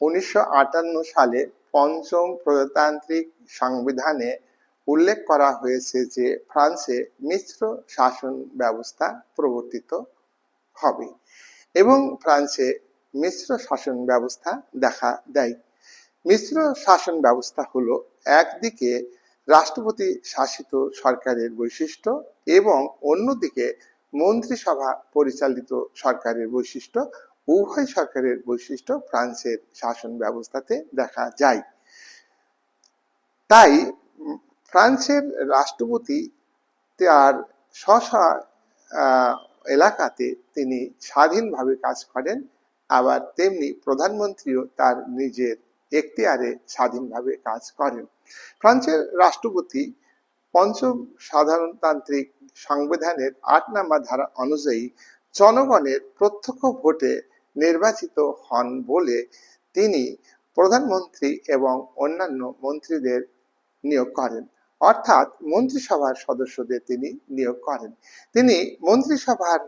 উনিশশো আটান্ন সালে পঞ্চম প্রজাতান্ত্রিক সংবিধানে উল্লেখ করা হয়েছে যে ফ্রান্সে মিশ্র শাসন ব্যবস্থা প্রবর্তিত হবে এবং ফ্রান্সে মিশ্র শাসন ব্যবস্থা দেখা দেয়। মিশ্র শাসন ব্যবস্থা হলো একদিকে রাষ্ট্রপতি শাসিত সরকারের বৈশিষ্ট্য এবং অন্যদিকে মন্ত্রিসভা পরিচালিত সরকারের বৈশিষ্ট্য উভয় সরকারের বৈশিষ্ট্য ফ্রান্সের শাসন ব্যবস্থাতে দেখা যায়। তাই ফ্রান্সের রাষ্ট্রপতি তার এলাকাতে তিনি স্বাধীনভাবে কাজ করেন, আবার তেমনি প্রধানমন্ত্রীও তার নিজের এখতিয়ারে স্বাধীনভাবে কাজ করেন। ফ্রান্সের রাষ্ট্রপতি পঞ্চম সাধারণতান্ত্রিক সংবিধানের আট নম্বর ধারা অনুযায়ী জনগণের প্রত্যক্ষ ভোটে নির্বাচিত হন বলে তিনি প্রধানমন্ত্রী এবং অন্যান্য মন্ত্রীদের নিয়োগ করেন। অর্থাৎ মন্ত্রিসভার সদস্যদের তিনি নিয়োগ করেন। তিনি মন্ত্রিসভার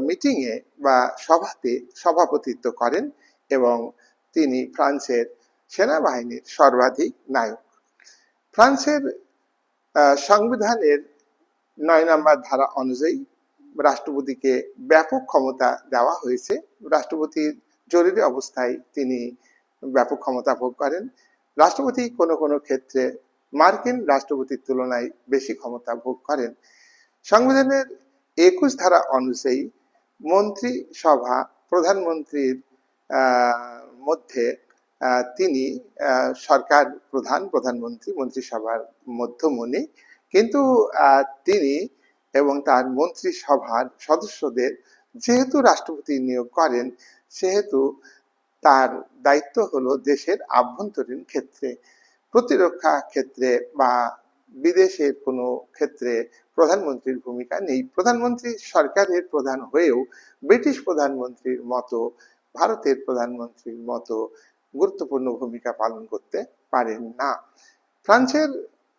মিটিংয়ে বা সভাতে সভাপতিত্ব করেন এবং তিনি ফ্রান্সের সেনাবাহিনীর সর্বাধিক নায়ক। ফ্রান্সের সংবিধানের নয় নম্বর ধারা অনুযায়ী রাষ্ট্রপতিকে ব্যাপক ক্ষমতা দেওয়া হয়েছে। রাষ্ট্রপতির জরুরি অবস্থায় তিনি ব্যাপক ক্ষমতা ভোগ করেন। রাষ্ট্রপতি কোনো কোনো ক্ষেত্রে মার্কিন রাষ্ট্রপতির তুলনায় বেশি ক্ষমতা ভোগ করেন। সংবিধানের একুশ ধারা অনুযায়ী মন্ত্রিসভা, প্রধানমন্ত্রীর মধ্যে তিনি সরকার প্রধান, প্রধানমন্ত্রী, মন্ত্রিসভার মধ্যমণি। কিন্তু তিনি এবং তার মন্ত্রিসভার সদস্যদের যেহেতু রাষ্ট্রপতি নিয়োগ করেন, সেহেতু তার দায়িত্ব হলো দেশের আভ্যন্তরীণ ক্ষেত্রে। প্রতিরক্ষা ক্ষেত্রে বা বিদেশের কোনো ক্ষেত্রে প্রধানমন্ত্রীর ভূমিকা নেই। প্রধানমন্ত্রী সরকারের প্রধান হয়েও ব্রিটিশ প্রধানমন্ত্রীর মতো, ভারতের প্রধানমন্ত্রীর মতো গুরুত্বপূর্ণ ভূমিকা পালন করতে পারেন না। ফ্রান্সের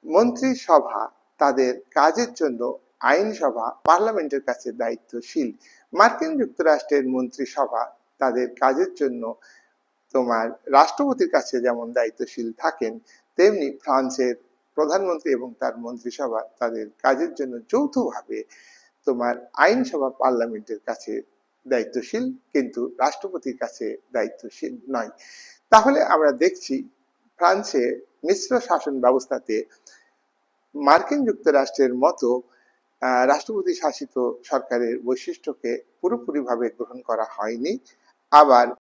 মন্ত্রিসভা তাদের কাজের জন্য আইনসভা পার্লামেন্টের কাছে দায়িত্বশীল। মার্কিন যুক্তরাষ্ট্রের মন্ত্রিসভা তাদের কাজের জন্য তোমার রাষ্ট্রপতির কাছে যেমন দায়িত্বশীল থাকেন, তেমনি ফ্রান্সের প্রধানমন্ত্রী এবং তার মন্ত্রিসভা তাদের কাজের জন্য যৌথভাবে তোমার আইনসভা পার্লামেন্টের কাছে দায়িত্বশীল, কিন্তু রাষ্ট্রপতির কাছে দায়িত্বশীল নয়। তাহলে আমরা দেখছি ফ্রান্সে মিশ্র শাসন ব্যবস্থাতে মার্কিন যুক্তরাষ্ট্রের মতো রাষ্ট্রপতি শাসিত সরকারের বৈশিষ্ট্যকে পুরোপুরিভাবে গ্রহণ করা হয়নি। আবার